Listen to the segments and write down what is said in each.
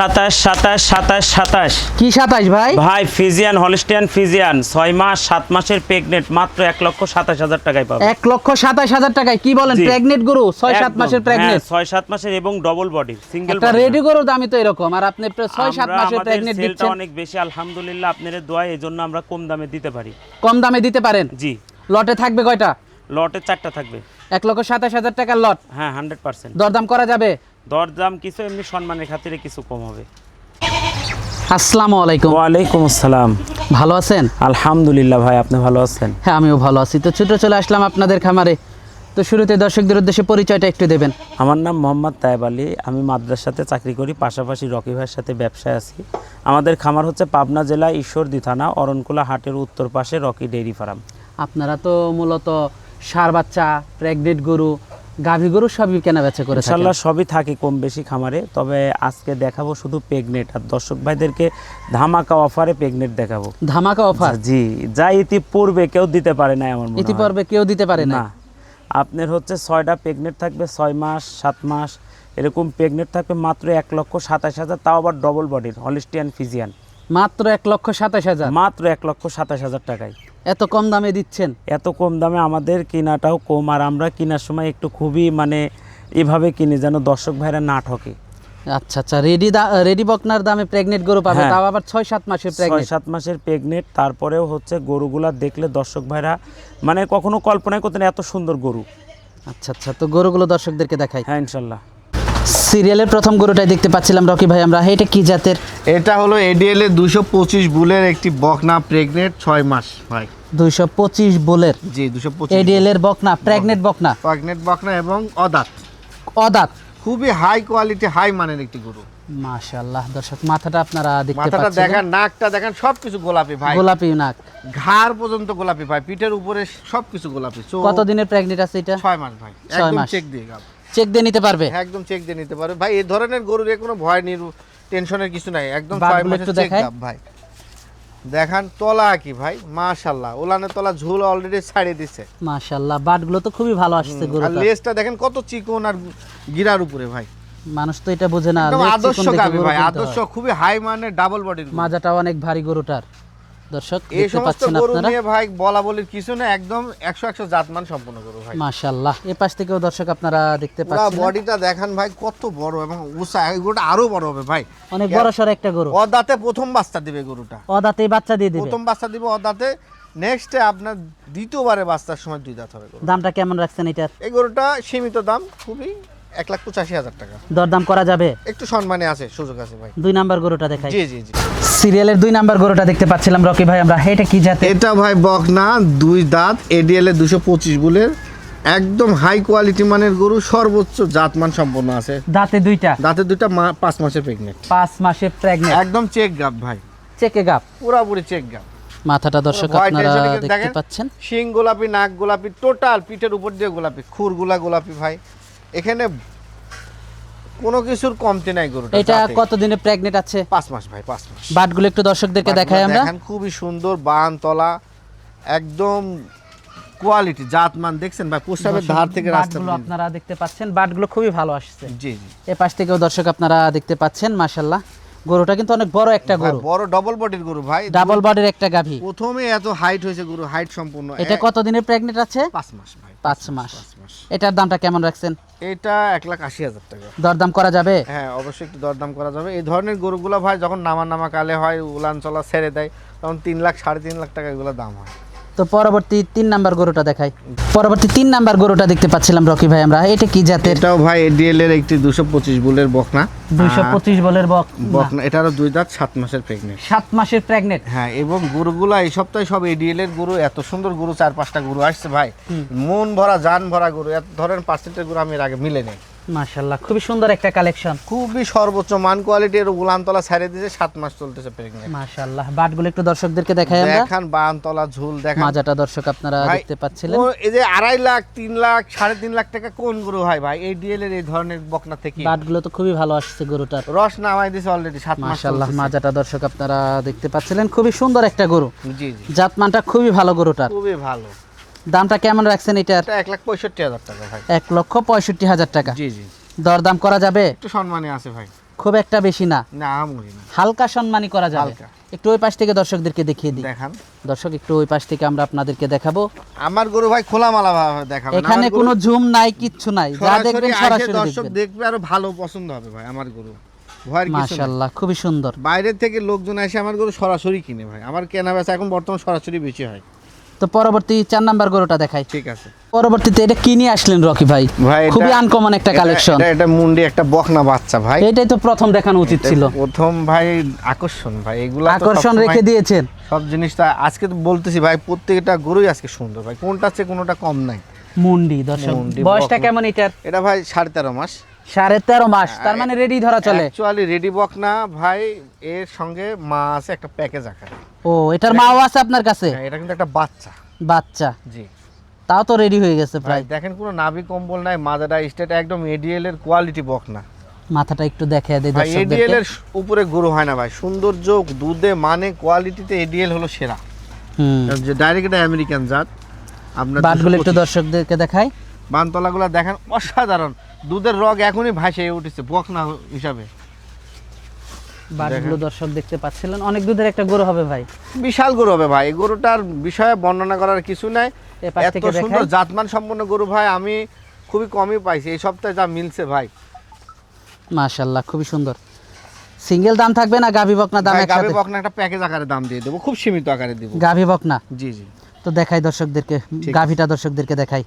সাতাশ সাতাশ সাতাশ সাতাশ। কি সাতাইশ ভাই? ভাই ফিজিয়ান হলিস্টিয়ান ফিজিয়ান। ছয় মাস সাত মাসের প্রেগনেন্ট মাত্র এক লক্ষ সাতাশ হাজার টাকায় পাবে। এক লক্ষ সাতাইশ হাজার টাকায় কি বলেন। প্রেগনেন্ট গরু? ছয় সাত মাসের প্রেগনেন্ট হ্যাঁ, ছয় সাত মাসের এবং ডবল বডি সিঙ্গেল একটা রেডি গরুর দামই তো এরকম আর আপনি ছয় সাত মাসের প্রেগনেন্ট দিচ্ছেন। অনেক বেশি আলহামদুলিল্লাহ আপনাদের দোয়া এই জন্য আমরা কম দামে দিতে পারি। কম দামে দিতে পারেন? জি। লটে থাকবে কয়টা? লটে চারটা থাকবে। এক লক্ষ সাতাশ হাজার টাকার লট। হ্যাঁ হান্ড্রেড পার্সেন্ট দরদাম করা যাবে? দরদাম কিছু এমনি সম্মানের খাতিরে কিছু কম হবে। আসসালামু আলাইকুম। ওয়ালাইকুম আসসালাম। ভালো আছেন? আলহামদুলিল্লাহ ভাই আপনি ভালো আছেন? হ্যাঁ আমিও ভালো আছি। তো ছুটে চলে আসলাম আপনাদের খামারে। তো শুরুতে দর্শকদের উদ্দেশ্যে পরিচয়টা একটু দেবেন। আমার নাম মোহাম্মদ তায়েব আলী। আমি মাদ্রাসাতে চাকরি করি পাশাপাশি রকি ভাইয়ের সাথে ব্যবসায় আছি। আমাদের খামার হচ্ছে পাবনা জেলা ঈশ্বরদী থানা অরণকুলা হাটের উত্তর পাশে রকি ডেইরি ফার্ম। আপনারা তো মূলত সার বাচ্চা প্রেগনেন্ট গরু গাভী গরু সবই কেনা বেচা করে ইনশাল্লাহ সবই থাকে কম বেশি খামারে তবে আজকে দেখাবো শুধু পেগনেট। আর দর্শক ভাইদেরকে ধামাকা অফারে পেগনেট দেখাবো। ধামাকা অফার? জি যা ইতিপূর্বে কেউ দিতে পারে না আমার মনে হয়। ইতিপূর্বে কেউ দিতে পারে না। আপনার হচ্ছে ছয়টা প্রেগনেন্ট থাকবে ছয় মাস সাত মাস এরকম প্রেগনেন্ট থাকবে মাত্র এক লক্ষ সাতাশ হাজার তাও আবার ডবল বডির হলিস্টিয়ান ফিজিয়ান মাত্র এক লক্ষ সাতাশ হাজার? মাত্র এক লক্ষ সাতাশ হাজার টাকায়। এত কম দামে দিচ্ছেন? এত কম দামে আমাদের কেনাটাও কম আর আমরা কেনার সময় একটু খুবই মানে এভাবে কিনি যেন দর্শক ভাইরা না ঠকে। আচ্ছা আচ্ছা রেডি রেডি বকনার দামে প্রেগনেন্ট গরু পাবে হ্যাঁ। তাও আবার ছয় সাত মাসের ছয় সাত মাসের প্রেগনেন্ট তারপরেও হচ্ছে গরুগুলা দেখলে দর্শক ভাইরা মানে কখনো কল্পনাই করতেন এত সুন্দর গরু। আচ্ছা আচ্ছা তো গরুগুলো দর্শকদেরকে দেখাই। হ্যাঁ ইনশাল্লাহ। সিরিয়ালের প্রথম গরুটাই দেখতে পাচ্ছিলাম রকি ভাই আমরা। এটা কি জাতের? এটা হলো এডিএল এর দুশো পঁচিশ বুলের একটি বকনা প্রেগনেন্ট ছয় মাস ভাই। দুইশো পঁচিশ বোলের? জি দুশো পঁচিশ এডিএল এর বকনা প্রেগনেন্ট বকনা? প্রেগনেন্ট বকনা এবং অদাত। অদাত? খুবই হাই কোয়ালিটি হাই মানের একটি গরু। মাশাআল্লাহ দর্শক মাথাটা আপনারা দেখতে পাচ্ছেন মাথাটা দেখেন নাকটা দেখেন সবকিছু গোলাপি ভাই। গোলাপি নাক। ঘাড় পর্যন্ত গোলাপি ভাই। পিঠের উপরে সবকিছু গোলাপি। কত দিনের প্রেগনেন্ট আছে এটা? ছয় মাস ভাই। একদম। চেক দিয়ে গাব চেক দিয়ে নিতে পারবে। একদম চেক দিয়ে নিতে পারে ভাই এই ধরনের গরুর কোনো ভয় নির টেনশনের কিছু নাই। একদম ছয় মাসের চেক ভাই। দেখান তলা কি ভাই? মাশাল্লাহ ওলানের তলা ঝুল অলরেডি ছাড়িয়ে দিচ্ছে মাশাআল্লাহ বাটগুলো তো খুবই ভালো আসছে আর গরুটা লেজটা দেখেন কত চিকন আর গিরার উপরে ভাই। মানুষ তো এটা বোঝে না আদর্শ গাবি ভাই। আদর্শ খুবই হাই মানের ডাবল বডির মাজাটা অনেক ভারী গরুটার। দর্শক এই সমস্ত গরু নিয়ে ভাই বলা বলির কিছু না একদম একশো একশো জাতমান সম্পূর্ণ গরু ভাই। মাশাআল্লাহ। এই পাশ থেকেও দর্শক আপনারা দেখতে পাচ্ছেন। বডিটা দেখান ভাই কত বড় এবং উঁচা গরুটা আরও বড় হবে ভাই। অনেক বড় সড় একটা গরু। অদাতে প্রথম বাচ্চা দিবে গরুটা। অদাতেই বাচ্চা দিয়ে দিবে। প্রথম বাচ্চা দিবে অদাতে নেক্সটে আপনার দ্বিতীয়বারে বাচ্চার সময় দুই দাঁত হবে দামটা কেমন রাখছেন এটার? এই গরুটা সীমিত দাম খুবই এক লাখ পঁচাশি হাজার টাকা। দরদাম করা যাবে? একটু সম্মানে আছে সুযোগ আছে ভাই। দুই নাম্বার গরুটা দেখাই। জি জি জি। সিরিয়ালের দুই নাম্বার গরুটা দেখতে পাচ্ছিলাম রকি ভাই আমরা এটা কি এটা ভাই বকনা দুই দাঁত এডিএল এর দুশো পঁচিশ বুলের। একদম হাই কোয়ালিটি মানের গরু সর্বোচ্চ জাতমান সম্পন্ন আছে। দাঁতে দুইটা? দাঁতের দুইটা মা- পাঁচ মাসের প্রেগনেন্ট পাঁচ মাসে প্রেগনেন্ট একদম চেক গাপ ভাই। চেকে গাপ পুরাপুরি চেক গাপ মাথাটা দর্শক আপনারা কিন্তু দেখতে দেখেন। পাচ্ছেন। শিং গোলাপি নাক গোলাপি টোটাল পিঠের উপর দিয়ে গোলাপি খুরগুলা গোলাপি ভাই। এখানে কোনো কিছুর কমতি নাই গরুটা এটা কতদিনে কত দিনে প্রেগনেন্ট আছে? পাঁচ মাস ভাই পাঁচ মাস। বাটগুলো একটু দর্শকদেরকে দেখাই আমরা। দেখেন খুবই সুন্দর বান তলা একদম কোয়ালিটি জাতমান দেখছেন ভাই প্রস্তাবের ধার থেকে রাস্তা বাটগুলো আপনারা দেখতে পাচ্ছেন বাটগুলো খুবই ভালো আসছে। জি জি। এই পাশ থেকেও দর্শক আপনারা দেখতে পাচ্ছেন মাশাল্লাহ গরুটা কিন্তু অনেক বড় একটা গরু। বড় ডবল বডির গরু ভাই। ডাবল বডির একটা গাভী। প্রথমে এত হাইট হয়েছে গরু হাইট সম্পূর্ণ। এটা এ- কত দিনের প্রেগনেন্ট আছে? পাঁচ মাস ভাই পাঁচ মাস পাঁচ মাস। এটার দামটা কেমন রাখছেন? এটা এক লাখ আশি হাজার টাকা। দরদাম করা যাবে? হ্যাঁ অবশ্যই একটু দরদাম করা যাবে। এই ধরনের গরুগুলো ভাই যখন নামা নামা কালে হয় উলান চলা ছেড়ে দেয় তখন তিন লাখ সাড়ে তিন লাখ টাকা এগুলো দাম হয়। তো পরবর্তী তিন নাম্বার গরুটা দেখাই। পরবর্তী তিন নাম্বার গরুটা দেখতে পাচ্ছিলাম রকি ভাই আমরা। এটা কি জাতের? এটাও ভাই এডিএল এর একটি দুশো পঁচিশ বুলের বকনা। দুইশো পঁচিশ বলের বক বকনা এটারও দুই দাঁত সাত মাসের প্রেগনেন্ট সাত মাসের প্রেগনেন্ট হ্যাঁ এবং গরুগুলা এই সপ্তাহে সব এডিএল এর গরু এত সুন্দর গরু চার পাঁচটা গরু আসছে ভাই। মন ভরা জান ভরা গরু এত ধরেন পার্সেন্টের গরু আমি এর আগে মিলে নেই। মাশাল্লাহ খুবই সুন্দর একটা কালেকশন খুবই সর্বোচ্চ মান কোয়ালিটির উলানতলা ছাড়ে দিয়েছে সাত মাস চলতেছে বাটগুলো একটু দর্শকদেরকে দেখাই আমরা। দেখান বানতলা ঝুল দেখান। মাজাটা দর্শক আপনারা দেখতে পাচ্ছিলেন। এই যে আড়াই লাখ তিন লাখ সাড়ে তিন লাখ টাকা কোন গরু হয় ভাই? এই ডিএল এর এই ধরনের বকনা থেকে। বাটগুলো তো খুবই ভালো আসছে গরুটার। রস নামাই দিয়েছে অলরেডি সাত মাস মাশাল্লাহ মাজাটা দর্শক আপনারা দেখতে পাচ্ছিলেন খুবই সুন্দর একটা গরু। জি জি। জাতমানটা খুবই ভালো গরুটার। খুবই ভালো। দামটা কেমন রাখছেন এটার? এটা এক লাখ পঁয়ষট্টি হাজার টাকা ভাই। এক লক্ষ পঁয়ষট্টি হাজার টাকা। জি জি। দরদাম করা যাবে? একটু সম্মানে আছে ভাই। খুব একটা বেশি না? না হালকা সম্মানই করা যাবে। একটু ওই পাশ থেকে দর্শকদেরকে দেখিয়ে দিই। দেখান। দর্শক একটু ওই পাশ থেকে আমরা আপনাদেরকে দেখাবো। আমার গরু ভাই খোলামালা ভাবে দেখাবেন। এখানে কোনো ঝুম নাই কিচ্ছু নাই। যা দেখবেন সরাসরি দর্শক দেখবে আরও ভালো পছন্দ হবে ভাই আমার গরু। মাশাআল্লাহ খুবই সুন্দর। বাইরের থেকে লোকজন এসে আমার গরু সরাসরি কিনে ভাই। আমার কেনা বেচা এখন বর্তমান সরাসরি বেশি হয়। তো পরবর্তী চার নাম্বার গরুটা দেখাই। ঠিক আছে। পরবর্তীতে এটা কিনে আসলেন রকি ভাই? ভাই খুবই আনকমন একটা কালেকশন এটা মুন্ডি একটা বকনা বাচ্চা ভাই। এটাই তো প্রথম দেখানো উচিত ছিল। প্রথম ভাই আকর্ষণ ভাই। এগুলা আকর্ষণ রেখে দিয়েছেন। সব জিনিসটা আজকে তো বলতেছি ভাই প্রত্যেকটা গরুই আজকে সুন্দর ভাই। কোনটা আছে কোনোটা কম নাই। মুন্ডি দর্শক বয়সটা কেমন এটার? এটা ভাই সাড়ে তেরো মাস। সাড়ে তেরো মাস তার মানে রেডি ধরা চলে। অ্যাকচুয়ালি রেডি বকনা ভাই এর সঙ্গে মা আছে একটা প্যাকেজ আকারে ও এটার মাও আছে আপনার কাছে? হ্যাঁ, এটা কিন্তু একটা বাচ্চা। বাচ্চা। জি। তাও তো রেডি হয়ে গেছে প্রায়। দেখেন কোনো নাভি কম্বল নাই মাদাটা স্টেট একদম এডিএল এর কোয়ালিটি বকনা মাথাটা একটু দেখে দেই ভাই এডিএল এর উপরে গরু হয় না ভাই সৌন্দর্য দুধে মানে কোয়ালিটিতে এডিএল হলো সেরা। হুম। যে ডাইরেক্ট এটা আমেরিকান জাত। আপনার বাটগুলো একটু 225 দর্শকদেরকে দেখাই। বানতলাগুলো দেখেন অসাধারণ। দুধের রগ এখনই ভাসে উঠেছে বকনা হিসাবে। বাটগুলো দর্শক দেখতে পাচ্ছিলেন অনেক দুধের একটা গরু হবে ভাই। বিশাল গরু হবে ভাই গরুটার বিষয়ে বর্ণনা করার কিছু নাই। এত সুন্দর জাতমান সম্পন্ন গরু ভাই আমি খুবই কমই পাইছি এই সপ্তাহে যা মিলছে ভাই। মাশাআল্লাহ খুবই সুন্দর। সিঙ্গেল দাম থাকবে না গাভি বকনা দাম একসাথে? বকনা একটা প্যাকেজ আকারে দাম দিয়ে দেবো খুব সীমিত আকারে দিব। গাভি বকনা? জি জি। তো দেখাই দর্শকদেরকে গাভিটা দর্শকদেরকে দেখাই।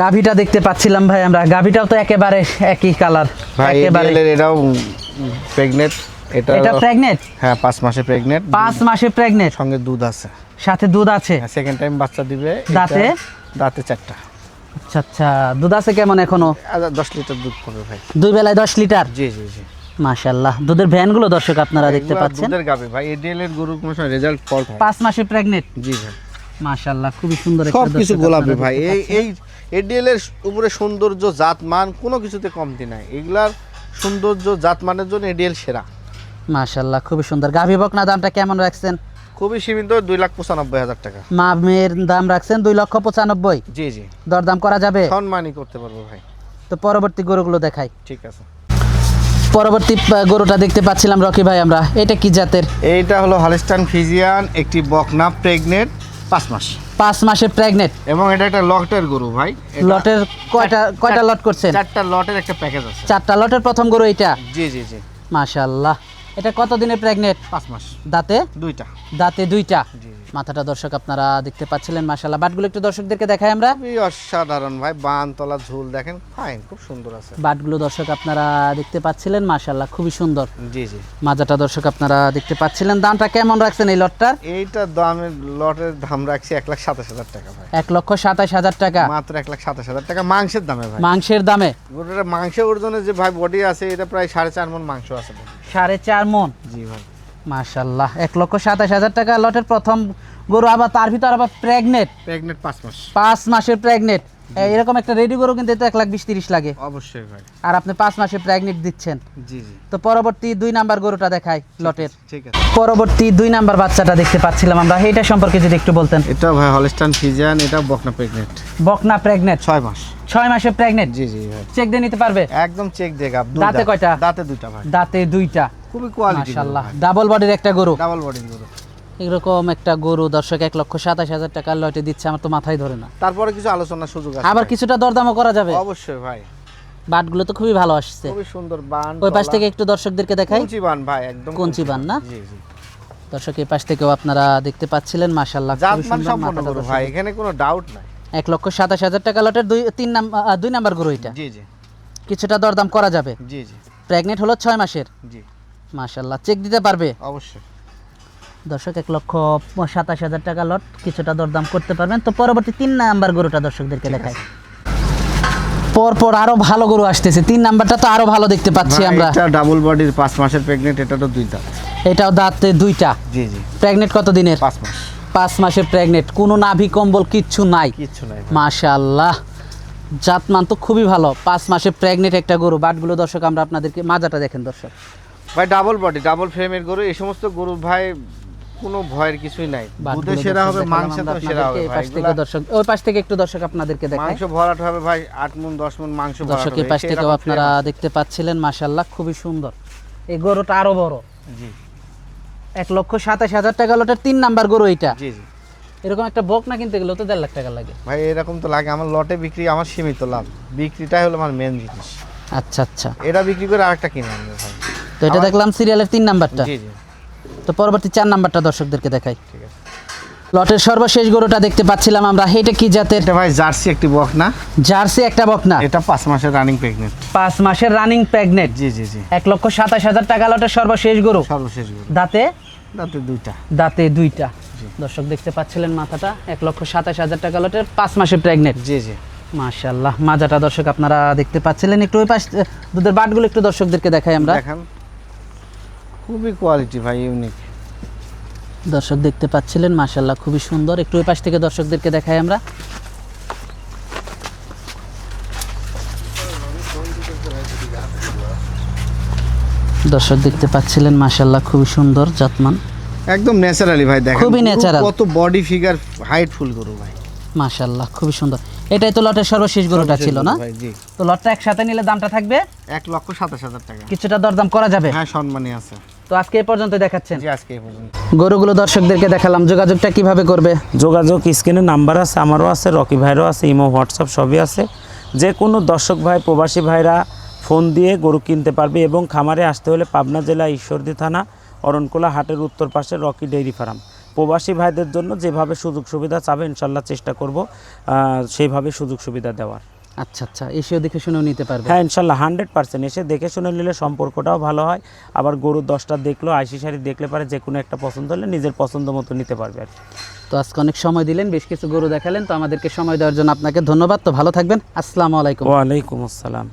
গাভিটা দেখতে পাচ্ছিলাম ভাই আমরা। গাভিটাও তো একেবারে একই কালার ভাই একেবারে এটাও প্রেগনেন্ট এটা এটা প্রেগনেন্ট হ্যাঁ পাঁচ মাসে প্রেগনেন্ট পাঁচ মাসে প্রেগনেন্ট সঙ্গে দুধ আছে। সাথে দুধ আছে? সেকেন্ড টাইম বাচ্চা দিবে দাঁতে? দাঁতে চারটা। আচ্ছা আচ্ছা দুধ আছে কেমন এখনও? আর দশ লিটার দুধ পড়বে ভাই। দুই বেলায় দশ লিটার? জি জি জি। মাশাল্লাহ দুধের ভ্যানগুলো দর্শক আপনারা দেখতে পাচ্ছেন? দুধের গাবে ভাই এডিএল এর গরু কোনো সময় রেজাল্ট হয় পাঁচ মাসে প্রেগনেন্ট জি ভাই। মাশাল্লাহ খুবই সুন্দর একটা সব কিছু গোলাপি ভাই। এই এই এডিএল এর উপরে সৌন্দর্য জাত মান কোনো কিছুতে কমতি নাই। এগুলার সৌন্দর্য জাত মানের জন্য এডিএল সেরা। মাশাল্লাহ খুবই সুন্দর। গাভি বকনা দামটা কেমন রাখছেন? খুবই সীমিত দুই লাখ পঁচানব্বই হাজার টাকা। মা মেয়ের দাম রাখছেন দুই লক্ষ পঁচানব্বই? জি জি। দরদাম করা যাবে? সম্মানই করতে পারব ভাই। তো পরবর্তী গরুগুলো দেখাই। ঠিক আছে। পরবর্তী গরুটা দেখতে পাচ্ছিলাম রকি ভাই আমরা। এটা কি জাতের? এইটা হলো হলিস্টান ফিজিয়ান একটি বকনা প্রেগনেন্ট পাঁচ মাস। পাঁচ মাসে প্রেগনেন্ট এবং এটা একটা লটের গরু ভাই। লটের কয়টা কয়টা লট করছেন? চারটা লটের একটা প্যাকেজ আছে। চারটা লটের প্রথম গরু এইটা? জি জি জি। মাশাল্লাহ এটা কত দিনে প্রেগনেন্ট পাঁচ মাস। দাঁতে? দুইটা। দাঁতে দুইটা। মাথাটা দর্শক আপনারা দেখতে পাচ্ছিলেন মাশাল্লাহ বাটগুলো একটু দর্শকদেরকে দেখাই আমরা। অসাধারণ ভাই বান তলা ঝুল দেখেন ফাইন খুব সুন্দর আছে। বাটগুলো দর্শক আপনারা দেখতে পাচ্ছিলেন মাশাল্লাহ খুবই সুন্দর। জি জি। মাজাটা দর্শক আপনারা দেখতে পাচ্ছিলেন। দামটা কেমন রাখছেন এই লটটার? এইটা দামের লটের দাম রাখছি এক লাখ সাতাশ হাজার টাকা ভাই। এক লক্ষ সাতাশ হাজার টাকা। মাত্র এক লাখ সাতাশ হাজার টাকা মাংসের দামে ভাই। মাংসের দামে। গরুটার মাংস ওজনে যে ভাই বডি আছে এটা প্রায় সাড়ে চার মন মাংস আছে। body। সাড়ে চার মন। জি ভাই। মাশাল্লাহ এক লক্ষ সাতাশ হাজার টাকা লটের প্রথম গরু আবার তার ভিতর আবার প্রেগনেট প্রেগনেন্ট পাঁচ মাস। পাঁচ মাসের প্রেগনেট এরকম একটা রেডি গরু কিন্তু এক লাখ বিশ তিরিশ লাগে। অবশ্যই ভাই। আর আপনি পাঁচ মাসে প্রেগনেট দিচ্ছেন। জি জি। তো পরবর্তী দুই নাম্বার গরুটা দেখাই লটের। ঠিক আছে। পরবর্তী দুই নাম্বার বাচ্চাটা দেখতে পাচ্ছিলাম আমরা। এটা সম্পর্কে যদি একটু বলতেন। এটা ভাই হলিস্টান ফিজিয়ান এটা বকনা প্রেগনেন্ট বকনা প্রেগনেট ছয় মাস। ছয় মাসে প্রেগনেট জি জি চেক দিয়ে নিতে পারবে? একদম চেক দেগা দাঁতে কয়টা? দাঁতে দুইটা ভাই। দাঁতে দুইটা। খুবই কোয়ালিটি মাশাল্লাহ ডাবল বডির একটা গরু? ডাবল বডি গরু। এরকম একটা গরু দর্শক এক লক্ষ সাতাশ হাজার টাকা লটে দিচ্ছে আমার তো মাথায় ধরে না। তারপরে কিছু আলোচনার সুযোগ আছে আবার কিছুটা দরদামও করা যাবে? অবশ্যই ভাই। বাটগুলো তো খুবই ভালো আসছে। খুবই সুন্দর বান ওই পাশ থেকে একটু দর্শকদেরকে দেখাই। কঞ্চি বান ভাই একদম কঞ্চি বান না? জি জি। দর্শক এই পাশ থেকেও আপনারা দেখতে পাচ্ছিলেন মাশাল্লাহ খুবই জাতমান সুন্দর সম্পন্ন গরু ভাই এখানে কোনো ডাউট নাই। এক লক্ষ সাতাশ হাজার টাকা লটের দুই তিন নাম দুই নাম্বার গরু এটা? জি জি। কিছুটা দরদাম করা যাবে? জি জি। প্রেগনেন্ট হলো ছয় মাসের? জি। মাশাল্লাহ চেক দিতে পারবে? অবশ্যই। দর্শক এক লক্ষ সাতাশ হাজার টাকা লট কিছুটা দরদাম করতে পারবেন। তো পরবর্তী তিন নাম্বার গরুটা দর্শকদেরকে দেখাই। পরপর আরও ভালো গরু আসতেছে। তিন নাম্বারটা তো আরও ভালো দেখতে পাচ্ছি আমরা। এটা ডাবল বডির পাঁচ মাসের প্রেগনেন্ট এটা তো দুই দাঁত এটাও দাঁতে দুইটা। জি জি। প্রেগনেন্ট কত দিনের? পাঁচ মাস। পাঁচ মাসের প্রেগনেন্ট কোনো নাভি কম্বল কিচ্ছু নাই। কিচ্ছু নাই ভাই। মাশাল্লাহ জাতমান তো খুবই ভালো। পাঁচ মাসে প্রেগনেন্ট একটা গরু। বাটগুলো দর্শক আমরা আপনাদেরকে মাজাটা দেখেন দর্শক। ভাই ডাবল বডি ডাবল ফ্রেমের গরু এই সমস্ত গরু ভাই কোনো ভয়ের কিছুই নাই। দুধে সেরা হবে মাংসে তো সেরা হবে। ভাই। পাশ থেকে দর্শক ওই পাশ থেকে একটু দর্শক আপনাদেরকে দেখায় মাংস ভরাট হবে ভাই আট মন দশ মন মাংস ভরাট দর্শক এই পাশ থেকে আপনারা দেখতে পাচ্ছিলেন মাশাল্লাহ খুবই সুন্দর। এই গরুটা আরও বড়। জি। এক লক্ষ সাতাশ হাজার টাকা লটের তিন নাম্বার গরু এইটা। জি জি। এরকম একটা বক না কিনতে গেলেও তো দেড় লাখ টাকা লাগে। ভাই এরকম তো লাগে। আমার লটে বিক্রি আমার সীমিত লাভ। বিক্রিটাই হলো আমার মেন জিনিস। আচ্ছা আচ্ছা। এটা বিক্রি করে আরেকটা কিনে আনবে ভাই। তো এটা দেখলাম সিরিয়ালের তিন নাম্বারটা। জি জি। তো পরবর্তী চার নাম্বারটা দর্শকদেরকে দেখাই। ঠিক আছে। লটের সর্বশেষ গরুটা দেখতে পাচ্ছিলাম আমরা। এটা কি জাতের? এটা ভাই জার্সি একটি বক না? জার্সি একটা বক না? এটা পাঁচ মাসের রানিং প্রেগনেন্ট পাঁচ মাসের রানিং প্রেগনেন্ট জি জি জি। এক লক্ষ সাতাশ হাজার টাকা লটের সর্বশেষ গরু। সর্বশেষ গরু। দাঁতে তাতে দুইটা। দাঁতে দুইটা। দর্শক দেখতে পাচ্ছিলেন মাথাটা এক লক্ষ সাতাশ হাজার টাকা লটের পাঁচ মাসে প্রেগনেন্ট জি জি। মাশাল্লাহ মাজাটা দর্শক আপনারা দেখতে পাচ্ছিলেন। একটু ওই পাশ দুধের বাটগুলো একটু দর্শকদেরকে দেখাই আমরা। দেখান। খুবই কোয়ালিটি ভাই ইউনিক দর্শক দেখতে পাচ্ছিলেন মাশাল্লাহ খুবই সুন্দর। একটু ওই পাশ থেকে দর্শকদেরকে দেখাই আমরা। দর্শক দেখতে পাচ্ছিলেন মাশাল্লাহ খুবই সুন্দর জাতমান। একদম ন্যাচারালি ভাই দেখেন খুবই natural। কত বডি ফিগার হাইট ফুল গরু ভাই। মাশাল্লাহ খুবই সুন্দর। এটাই তো লটের সর্বশেষ গরুটা ছিল না? তো লটটা একসাথে নিলে দামটা থাকবে? এক লক্ষ সাতাশ হাজার টাকা। কিছুটা দরদাম করা যাবে? হ্যাঁ সম্মানী আছে। তো আজকে এই পর্যন্ত দেখাচ্ছেন? জি আজকে এই পর্যন্ত গরুগুলো দর্শকদেরকে দেখালাম যোগাযোগটা কীভাবে করবে? যোগাযোগ স্ক্রিনে নাম্বার আছে আমারও আছে রকি ভাইয়েরও আছে ইমো হোয়াটসঅ্যাপ সবই আছে। যে কোনো দর্শক ভাই প্রবাসী ভাইরা ফোন দিয়ে গরু কিনতে পারবে এবং খামারে আসতে হলে পাবনা জেলা ঈশ্বরদী থানা অরণকুলা হাটের উত্তর পাশে রকি ডেইরি ফার্ম। প্রবাসী ভাইদের জন্য যেভাবে সুযোগ সুবিধা চাবে ইনশাল্লাহ চেষ্টা করব সেইভাবে সুযোগ সুবিধা দেওয়ার। আচ্ছা আচ্ছা এসেও দেখে শুনেও নিতে পারবে। হ্যাঁ ইনশাল্লাহ হান্ড্রেড পার্সেন্ট। এসে দেখে শুনে নিলে সম্পর্কটাও ভালো হয়। আবার গরুর দশটা দেখল আইসি শাড়ি দেখলে পারে যে কোনো একটা পছন্দ হলে নিজের পছন্দ মতো নিতে পারবে আর কি। তো আজকে অনেক সময় দিলেন বেশ কিছু গরু দেখালেন তো আমাদেরকে সময় দেওয়ার জন্য আপনাকে ধন্যবাদ। তো ভালো থাকবেন। আসসালামু আলাইকুম। ওয়ালাইকুম আসসালাম।